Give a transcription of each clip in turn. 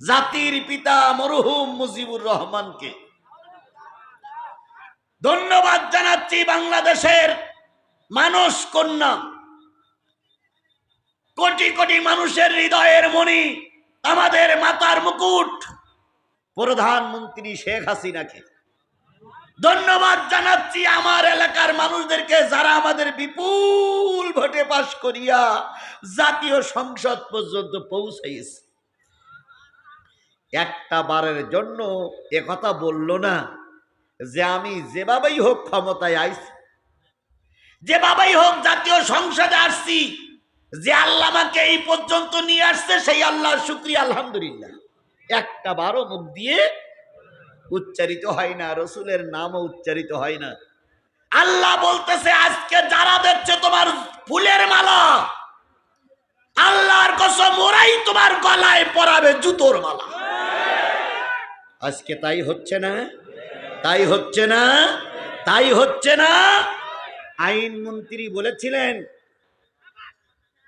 জাতির পিতা মরহুম মুজিবুর রহমানকে। ধন্যবাদ জানাচ্ছি বাংলাদেশের মানুষ কন্যা। কোটি কোটি মানুষের হৃদয়ের মণি আমাদের মাতার মুকুট, প্রধানমন্ত্রী শেখ হাসিনাকে। ধন্যবাদ জানাচ্ছি আমার এলাকার মানুষদেরকে যারা আমাদের বিপুল ভোটে পাশ করিয়া জাতীয় সংসদ পর্যন্ত পৌঁছাইছে। একটা বারের জন্য একথা বলল না যে আমি যেভাবেই হোক ক্ষমতায় আইছি, যেভাবেই হোক জাতীয় সংসদে আসছি, যে আল্লাহ আমাকে এই পর্যন্ত নিয়ে আসছে, সেই আল্লাহর শুক্রিয়া, আলহামদুলিল্লাহ। একটা বারও মুখ দিয়ে উচ্চারিত হয় না, রসুলের নামও উচ্চারিত হয় না। আল্লাহ বলতেছে, আজকে যারা দেখছে তোমার ফুলের মালা, আল্লাহর কসম, ওরাই তোমার গলায় পরাবে জুতোর মালা। আজকে তাই হচ্ছে না? তাই হচ্ছে না? তাই হচ্ছে না? আইন মন্ত্রী বলেছিলেন,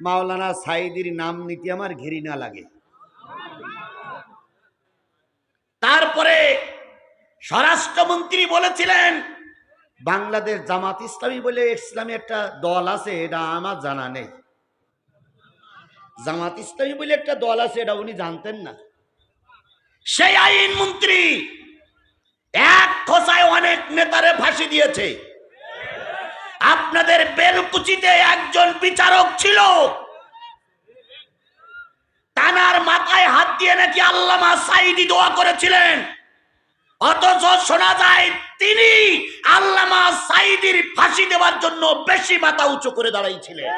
মাওলানা সাইদির নাম নিতে আমার ঘৃণা লাগে। তারপরে স্বরাষ্ট্রমন্ত্রী বলেছিলেন, বাংলাদেশ জামাত ইসলামী বলে ইসলামী একটা দল আছে, এটা আমার জানা নেই। জামাত ইসলামী বলে একটা দল আছে, এটা উনি জানতেন না। সেই আইন মন্ত্রী এক খোসায় অনেক নেতারে ফাঁসি দিয়েছে। আপনাদের বেলকুচিতে একজন বিচারক ছিল। তানার মাথায় হাত দিয়ে নাকি আল্লামা সাইদি দোয়া করেছিলেন। অথচ শোনা যায় তিনি আল্লামা সাইদির ফাঁসি দেওয়ার জন্য বেশি মাথা উঁচু করে দাঁড়াইছিলেন।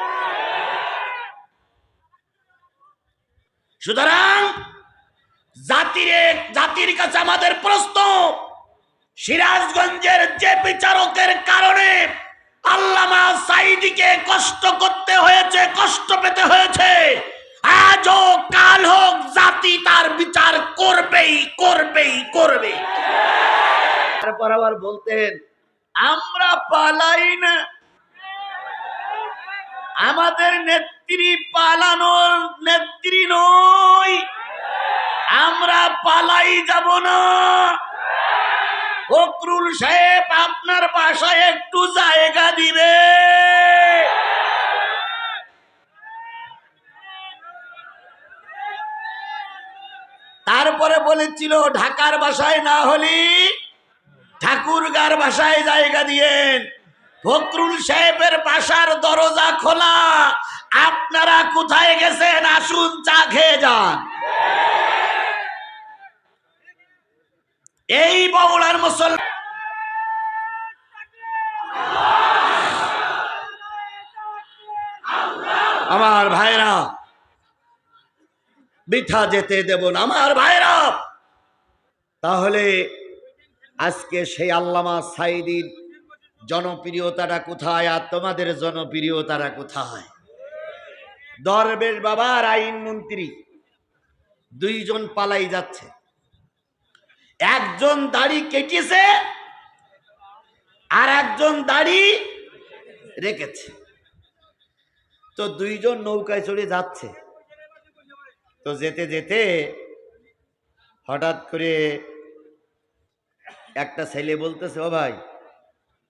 সুতরাং জাতির জাতির কাছে আমাদের প্রশ্ন। সিরাজগঞ্জের যে বিচারকের কারণে আল্লামা সাইদিকে কষ্ট করতে হয়েছে, কষ্ট পেতে হয়েছে, আজ হোক কাল হোক জাতি তার বিচার করবেই করবেই করবে তারপর আবার বলতেন, আমরা পালাই না। আমাদের নেত্রী পালানোর নেত্রী নই। আমরা পালাই যাব না। ফকরুল সাহেব আপনার বাসায় একটু জায়গা দিবে। তারপরে বলেছিল, ঢাকার বাসায় না হলি ঠাকুরগার বাসায় জায়গা দিয়েন ফকরুল সাহেবের বাসার দরজা খোলা। আপনারা কোথায় গেছেন? আসুন চা খেয়ে যান। এই বগুড়ার মুসলমান আমার ভাইরা বৃথা যেতে দেব না, আমার ভাইরা। তাহলে আজকে সেই আল্লামা সাইদির জনপ্রিয়তাটা কোথায় আর তোমাদের জনপ্রিয়তাটা কোথায়? দরবেশ বাবার আইন মন্ত্রী, দুইজন পালাই যাচ্ছে। একজন দাড়ি কেটেছে আর একজন দাড়ি রেখেছে। তো দুইজন নৌকায় চড়ে যাচ্ছে। তো যেতে যেতে হঠাৎ করে একটা ছেলে বলতেছে, ও ভাই,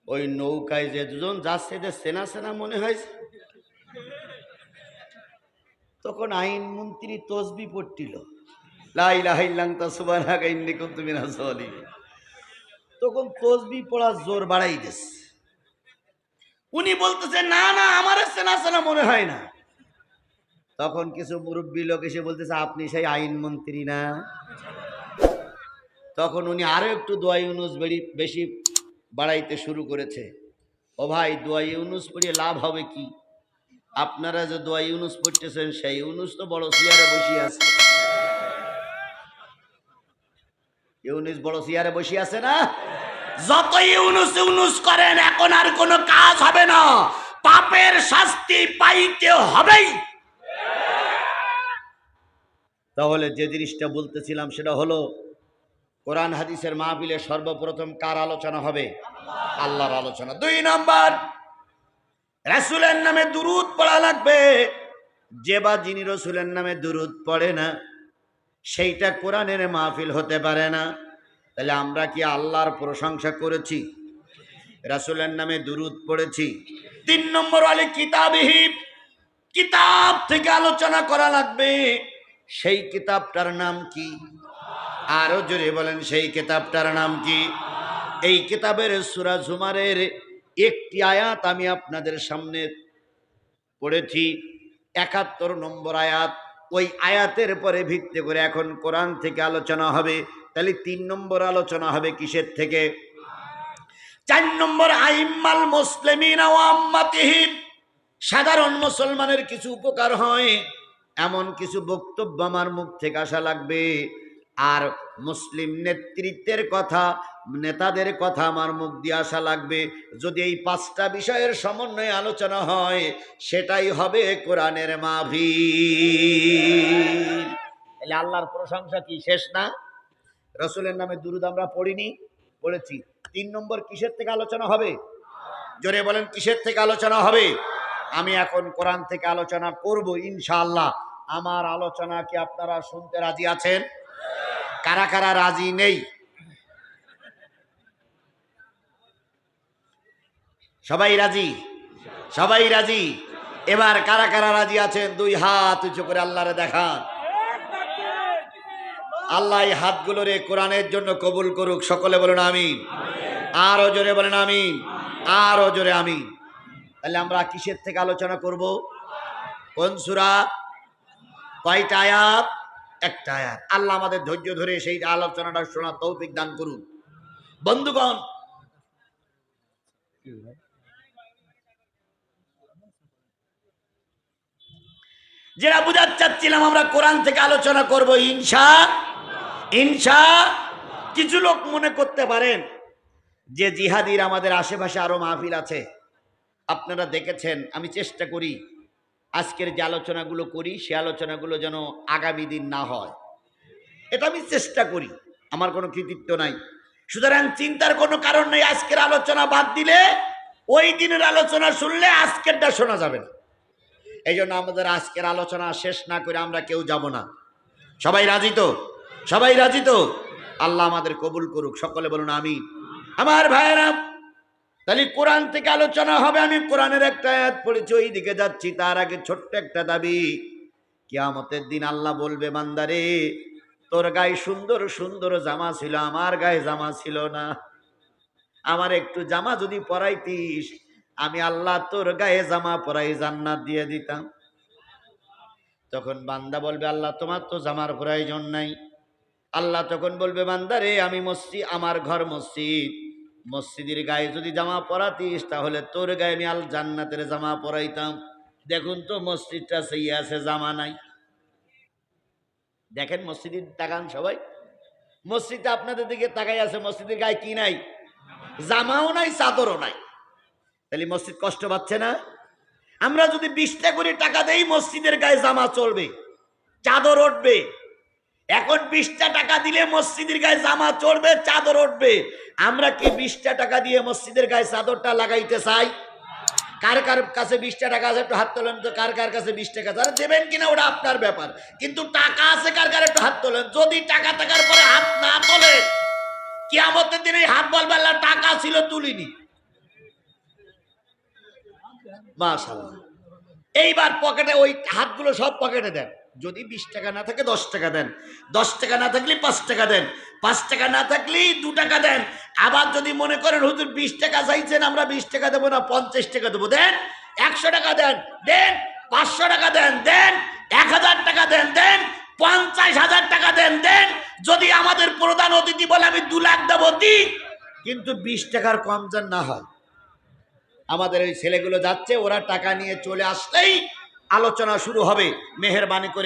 ওই নৌকায় যে দুজন যাচ্ছে যে সেনা সেনা মনে হয়েছে? তখন আইনমন্ত্রী তসবি পড়ছিল তখন তসবি পড়ার জোর বাড়াই দিস উনি বলতেছে, না না, আমার সেনা মনে হয় না। তখন কিছু মুরব্বী লোক এসে বলতেছে, আপনি সেই আইনমন্ত্রী না? তখন উনি আরও একটু দোয়া ইউনুস বেশি বাড়াইতে শুরু করেছে। ও ভাই, দোয়া ইউনুস পড়িয়ে লাভ হবে কি? আপনারা যে দোয়া ইউনুস পড়তেছেন, সেই ইউনুস তো বড় চেয়ারে বসে আছে। ইউনুস বড় চেয়ারে বসে আছে না? যত ইউনুস ইউনুস করেন, এখন আর কোনো কাজ হবে না। পাপের শাস্তি পাইতে হবেই। তাহলে যে জিনিসটা বলতেছিলাম, সেটা হলো, কোরআন হাদিসের মাহবিলে সর্বপ্রথম কার আলোচনা হবে? আল্লাহর আলোচনা। দুই নাম্বার, রাসুলের নামে দুরুদ পড়া লাগবে। যে বা যিনি রসুলের নামে দুরুদ পড়ে না সেইটা কোরআনের মাহফিল হতে পারে না। তাহলে আমরা কি আল্লাহর প্রশংসা করেছি? রাসুলের নামে দুরুদ পড়েছি। তিন নম্বর আলে কিতাবহীন কিতাব থেকে আলোচনা করা লাগবে। সেই কিতাবটার নাম কি? আরও জোরে বলেন, সেই কিতাবটার নাম কি? এই কিতাবের সুরা জুমারের একটি আয়াত আমি আপনাদের সামনে পড়েছি। একাত্তর নম্বর আয়াত। ওই আয়াতের পরে ভিত্তি করে এখন কোরআন থেকে আলোচনা হবে। তাহলে তিন নম্বর আলোচনা হবে কিসের থেকে? চার নম্বর, আইম্মাল মুসলিমিন আম্মাতিহীন সাধারণ মুসলমানের কিছু উপকার হয়, এমন কিছু বক্তব্য আমার মুখ থেকে আসা লাগবে। আর মুসলিম নেতৃত্বের কথা, নেতাদের কথা আমার মুখ দিয়ে আসা লাগবে। যদি এই পাঁচটা বিষয়ের সমন্বয়ে আলোচনা হয়, সেটাই হবে কোরআনের মাভি তাহলে আল্লাহর প্রশংসা কি, শেষ না? রসুলের নামে দুরুদ আমরা পড়িনি, পড়েছি। তিন নম্বর কিসের থেকে আলোচনা হবে? জোরে বলেন, কিসের থেকে আলোচনা হবে? আমি এখন কোরআন থেকে আলোচনা করব, ইনশাআল্লাহ। আমার আলোচনা কি আপনারা শুনতে রাজি আছেন? কারা কারা রাজি নেই? সবাই রাজি? সবাই রাজি? এবার কারা কারা রাজি আছেন? দুই হাত উঁচু করে আল্লাহরে দেখান। আল্লাহ এই হাতগুলোরে কোরআনের জন্য কবুল করুক, সকলে বলুন আমিন। আরও জোরে বলেন আমিন। আরও জোরে আমিন। তাহলে আমরা কিসের থেকে আলোচনা করব? কোন সুরা? কয়টা আয়াত? একটা আয়াত। আল্লাহ আমাদের ধৈর্য ধরে সেই আলোচনাটা শোনার তৌফিক দান করুন। বন্ধুগণ যেটা বুঝাতে চাচ্ছিলাম আমরা কোরআন থেকে আলোচনা করব, ইনশা ইনশা, কিছু লোক মনে করতে পারেন যে জিহাদির আমাদের আশেপাশে আরও মাহফিল আছে। আপনারা দেখেছেন, আমি চেষ্টা করি আজকের যে আলোচনাগুলো করি, সে আলোচনাগুলো যেন আগামী দিন না হয়। এটা আমি চেষ্টা করি, আমার কোনো কৃতিত্ব নাই। সুতরাং চিন্তার কোনো কারণ নেই, আজকের আলোচনা বাদ দিলে ওই দিনের আলোচনা শুনলে আজকেরটা শোনা যাবে না। এই জন্য আমাদের আজকের আলোচনা শেষ না করে আমরা কেউ যাব না। সবাই রাজি তো? সবাই রাজি তো? আল্লাহ আমাদের কবুল করুক, সকলে বলুন আমি আমার ভাইয়েরা তাহলে কোরআন থেকে আলোচনা হবে, আমি কোরআনের একটা আয়াত পড়েছি ওই দিকে যাচ্ছি, তার আগে ছোট্ট একটা দাবি। কিয়ামতের দিন আল্লাহ বলবে, বান্দারে, তোর গায়ে সুন্দর সুন্দর জামা ছিল, আমার গায়ে জামা ছিল না। আমার একটু জামা যদি পরাইতিস, আমি আল্লাহ তোর গায়ে জামা পরাই জান্নাত দিয়ে দিতাম। তখন বান্দা বলবে, আল্লাহ, তোমার তো জামার প্রয়োজন নাই। আল্লাহ তখন বলবে, বান্দারে, আমি মসজিদ, আমার ঘর মসজিদ। মসজিদের গায়ে যদি জামা পরাতিস, তাহলে তোর গায়ে আমি আল জান্নাতের জামা পরাইতাম। দেখুন তো, মসজিদটা সেই আছে, জামা নাই। দেখেন মসজিদের তাকান সবাই। মসজিদটা আপনাদের দিকে তাকাই আছে, মসজিদের গায়ে কি নাই? জামাও নাই, চাদরও নাই। তাহলে মসজিদ কষ্ট পাচ্ছে না? আমরা যদি বিশটা করে টাকা দেই, মসজিদের গায়ে জামা চলবে, চাদর উঠবে। এখন বিশটা টাকা দিলে মসজিদের গায়ে জামা চড়বে, চাদর উঠবে। আমরা কি বিশটা টাকা দিয়ে মসজিদের গায়ে চাদরটা লাগাইতে চাই? কার কার কাছে বিশটা টাকা আছে একটু হাত তোলেন তো, কার কার কাছে বিশ টাকা আছে? দেবেন কিনা ওটা আপনার ব্যাপার। কিন্তু টাকা আছে কার কার একটু হাত তোলেন। যদি টাকা টাকার পরে হাত না তোলে কিয়ামতের দিনে হাত বলবে টাকা ছিল তুলিনি। মাশাআল্লাহ। এইবার পকেটে ওই হাতগুলো সব পকেটে দেন। যদি বিশ টাকা না থাকে দশ টাকা দেন। দশ টাকা না থাকলে পাঁচ টাকা দেন। পাঁচ টাকা না থাকলেই দু টাকা দেন। আবার যদি মনে করেন, হুজুর, বিশ টাকা চাইছেন, আমরা বিশ টাকা দেবো না, পঞ্চাশ টাকা দেবো। দেন, একশো টাকা দেন দেন, পাঁচশো টাকা দেন দেন, এক হাজার টাকা দেন দেন, পঞ্চাশ হাজার টাকা দেন দেন, যদি আমাদের প্রধান অতিথি বলে, আমি দু লাখ দেবো, দিন। কিন্তু বিশ টাকার কম যেন না হয়। আমাদের ওই ছেলেগুলো যাচ্ছে, ওরা টাকা নিয়ে চলে আসলেই আলোচনা শুরু হবে। মেহরবানি করে